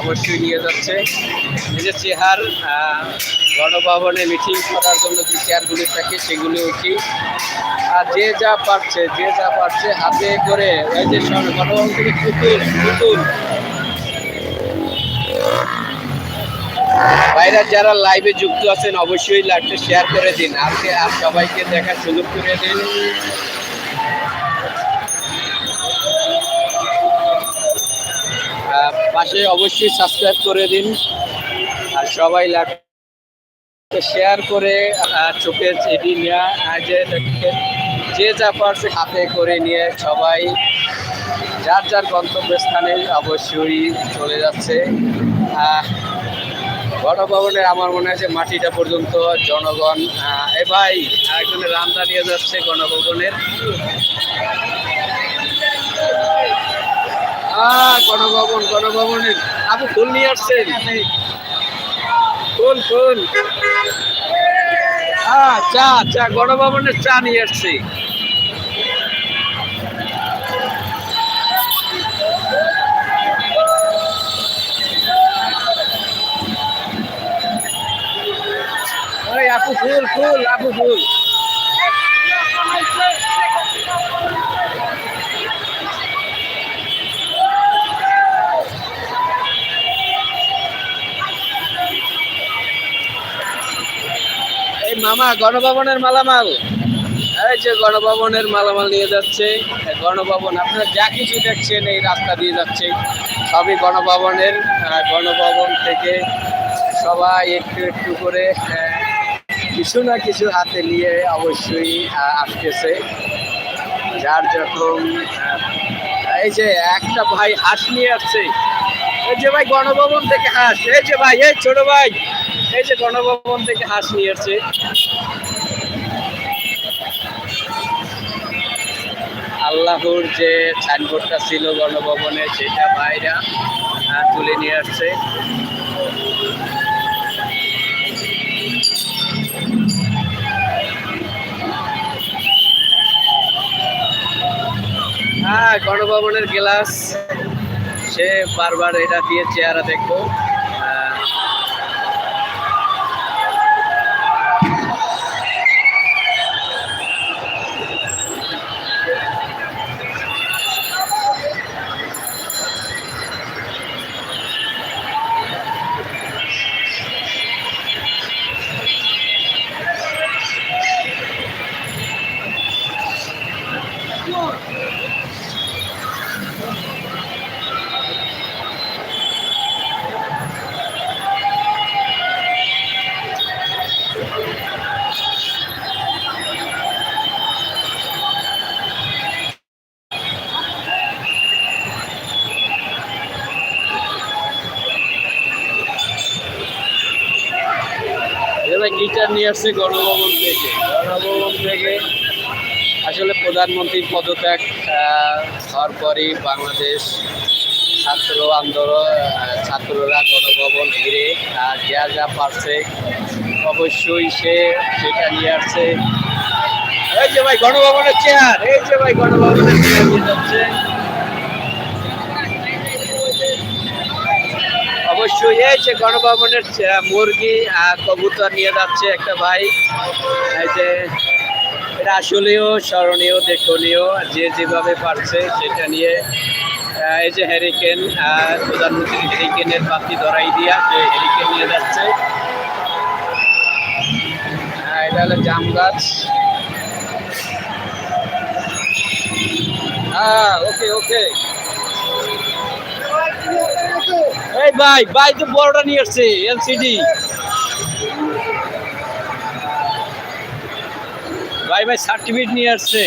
অবশ্যই নিয়ে যাচ্ছে। এই যে চেহার গণভবনে মিটিং করার জন্য যে চেয়ারগুলি থাকে, সেগুলি কি আর যে যা পারছে, যে যা পারছে, হাতে করে ওই যে গণভবন থেকে পুতুল পুতুল। ভাইরা যারা লাইভে যুক্ত আছেন, অবশ্যই লাইভটা শেয়ার করে দিন। আর সবাইকে দেখার সুযোগ করে দিন। পাশে অবশ্যই সাবস্ক্রাইব করে দিন। আর সবাই লাইভ শেয়ার করে চোখে এটি নেওয়া যে যে যা পারছে হাতে করে নিয়ে সবাই যার যার গন্তব্যস্থানে অবশ্যই চলে যাচ্ছে। আহ, গণভবনের আমার মনে হয় যে মাটিটা পর্যন্ত জনগণ এ ভাই একজনের রান্না নিয়ে যাচ্ছে গণভবনের। গণভবন, গণভবনের আপনি ফুল নিয়ে আসছেন? ফুল ফুল। হ্যাঁ চা চা, গণভবনের চা নিয়ে আসছি। আপু ফুল ফুল, আপু ফুল। মামা, গণভবনের মালামাল। এই যে গণভবনের মালামাল নিয়ে যাচ্ছে। গণভবন, আপনারা যা কিছু দেখছেন এই রাস্তা দিয়ে যাচ্ছে। সবই গণভবনের গণভবন থেকে সবাই একটু একটু করে কিছু না কিছু হাতে নিয়ে অবশ্যই আসতেছে। যার যখন এই যে একটা ভাই হাঁস নিয়ে আসছে। এই যে ভাই, গণভবন থেকে হাঁস। এই যে ভাই, এই ছোট ভাই। এই যে গণভবন থেকে হাঁস নিয়ে আসছে। আল্লাহর যে সাইনবোর্ডটা ছিল গণভবনে সেটা আহ, তুলে নিয়ে আসছে। হ্যাঁ গণভবনের গ্লাস সে বারবার এটা দিয়ে চেহারা দেখব। গিটার নিয়ে আসছে গণভবন থেকে। গণভবন থেকে আসলে প্রধানমন্ত্রীর পদত্যাগ হওয়ার পরই বাংলাদেশ ছাত্র আন্দোলন ছাত্ররা গণভবন ঘিরে, আর যা যা পারছে অবশ্যই সে সেটা নিয়ে আসছে। এই যে ভাই, গণভবনের চেয়ার। এই যে ভাই, গণভবনের চেয়ার নিয়ে যাচ্ছে। অবশ্যই, এই যে গণভবনের মুরগি আর কবুতর নিয়ে যাচ্ছে একটা ভাই। এই যে, এটা আসলেও স্মরণীয়, দেখনীয়, যে যেভাবে পারছে সেটা নিয়ে। এই যে হ্যারিকেন প্রধানমন্ত্রী হ্যারিকেনের বাতি ধরাই দিয়া যে হ্যারিকেন নিয়ে যাচ্ছে। এটা হলো জাম গাছ। হ্যাঁ ওকে ওকে এই ভাই ভাই তো বড়টা নিয়ে আসছে এলসিডি ভাই ভাই সার্টিফিকেট নিয়ে আসছে।